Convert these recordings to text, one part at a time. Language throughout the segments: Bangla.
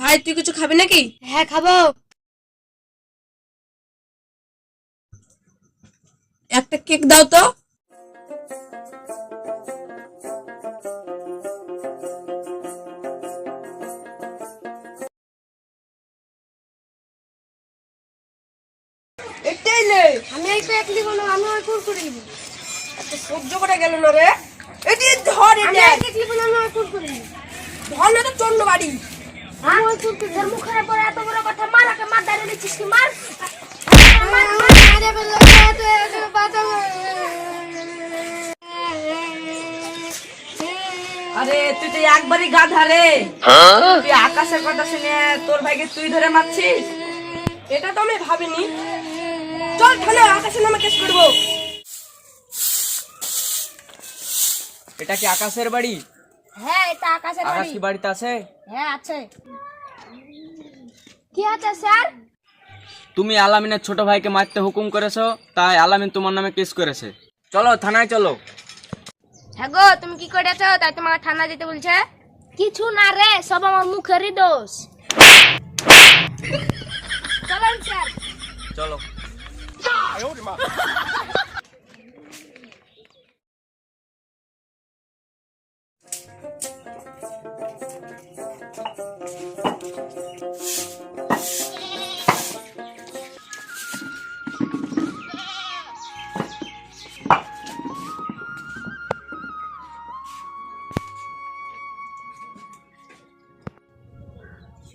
ভাই তুই কিছু খাবি নাকি? হ্যাঁ খাব। একটা কেক দাও তো। এটাই নে আমি নিব না আমি ওই কুরকুরে নিব। এত সহ্য করে গেল না রে। এটি ধর আমি নিব না আমি ওই কুরকুরে নিব। ধর না তো চন্ড বাড়ি। আমি ওই কুরকুরে তোর মুখের পরে এত বড় কথা মার ওকে মার দাঁড়িয়ে দিচ্ছিস কি? মার। মার মার আরে তুই তো একবারই গাধা রে। তুই আকাশের কথা শুনে তোর ভাইকে তুই ধরে মারছিস? এটা তো আমি ভাবিনি। চল থানা আকাশের নামে কেস করব। এটা কি আকাশের বাড়ি? হ্যাঁ এটা আকাশের আকাশ বাড়ি। কি বাড়িতে আছে? হ্যাঁ আছে। কি আছে স্যার? তুমি আলামিনের ছোট ভাইকে মারতে হুকুম করেছ তাই আলামিন তোমার নামে কেস করেছে। চলো থানায় চলো। হ্যাঁ গো তুমি কি করেছ? তাই তোমাকে থানা যেতে বলছে? কিছু না রে সব আমার মুখেরই দোষ। চলেন স্যার। চলো।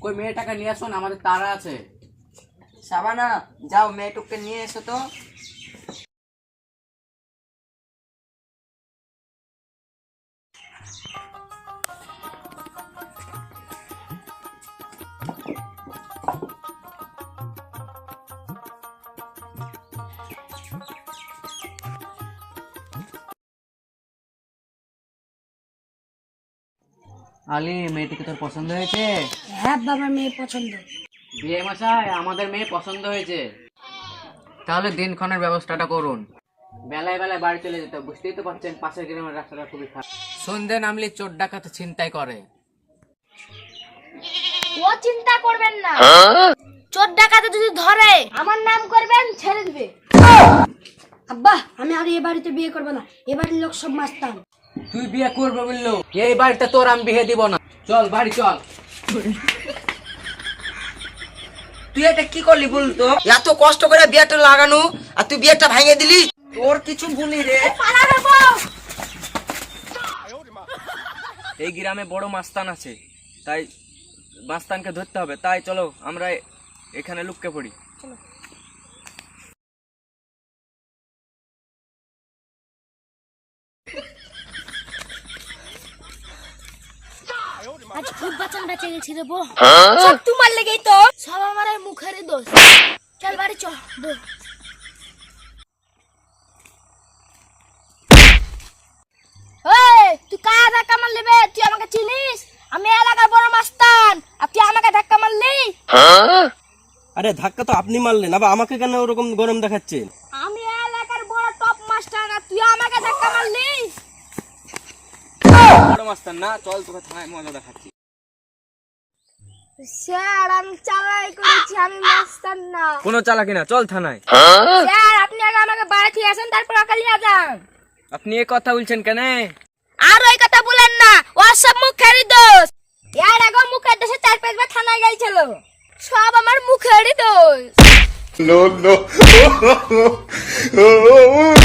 কই মেয়েটাকে নিয়ে আসুন আমাদের তারা আছে। সাবানা যাও মেয়েটুককে নিয়ে এসো তো। আলি মেয়েটিকে তোর পছন্দ হয়েছে? হ্যাঁ বাবা মেয়ে পছন্দ। বিয়ে মশাই আমাদের মেয়ে পছন্দ হয়েছে। তাহলে দিনক্ষণের ব্যবস্থাটা করুন। বেলায় বেলায় বাড়ি চলে যেতে। বুঝতেই তো পারছেন পাশের গ্রামের রাস্তাটা খুবই খারাপ। সন্ধে নামলে চোর ডাকাতে ছিনতাই করে। ও চিন্তা করবেন না। চোর ডাকাতে যদি ধরে আমার নাম করবেন ছেড়ে দিবে। আব্বা আমি আর এ বাড়িতে বিয়ে করব না। এ বাড়ির লোক সব মাস্তান। তুই বিয়ে করবে বলল। এই বাড়িতে তোর আমি বিয়ে দিব না। চল বাড়ি চল। তুই এটা কি করলি বলতো? এত কষ্ট করে বিয়েটা লাগানো আর তুই বিয়েটা ভাঙিয়ে দিলি? তোর কিছু ভুলি রে। এই গ্রামে বড় মাস্তান আছে। তাই মাস্তানকে ধরতে হবে। তাই চলো আমরা এখানে লুককে পড়ি। আজ খুব বাঁচান বেঁচে গেছি রে বো সব তোমার লেগেই তো। সব আমার এই মুখেরই দোষ। চল বাড়ি চল বো তুই কার ধাক্কা মারলি বে? তুই আমাকে চিনিস? আমি এলাকার বড় মাস্তান। আর তুই আমাকে ধাক্কা মারলি? আরে ধাক্কা তো আপনি মারলেন। আবার আমাকে কেন ওরকম গরম দেখাচ্ছেন আমি এলাকার বড় টপ মাস্টার আর তুই আমাকে ধাক্কা মারলি না। চল তোকে থানায় মজা দেখাচ্ছি। স্যার আমি চালাই করেছি আমি মাস্টার না। কোনো চালাকি না চল থানায়। স্যার আপনি আগে আমাকে বাড়ি থেকে আসেন তারপর অকালিয়া যান। আপনি এ কথা বলছেন কেন? আর ওই কথা বলেন না ও সব মুখেরই দোষ। এর আগে মুখের দোষে চার পাঁচবার থানায় গেছিল সব আমার মুখেরই দোষ। No, no.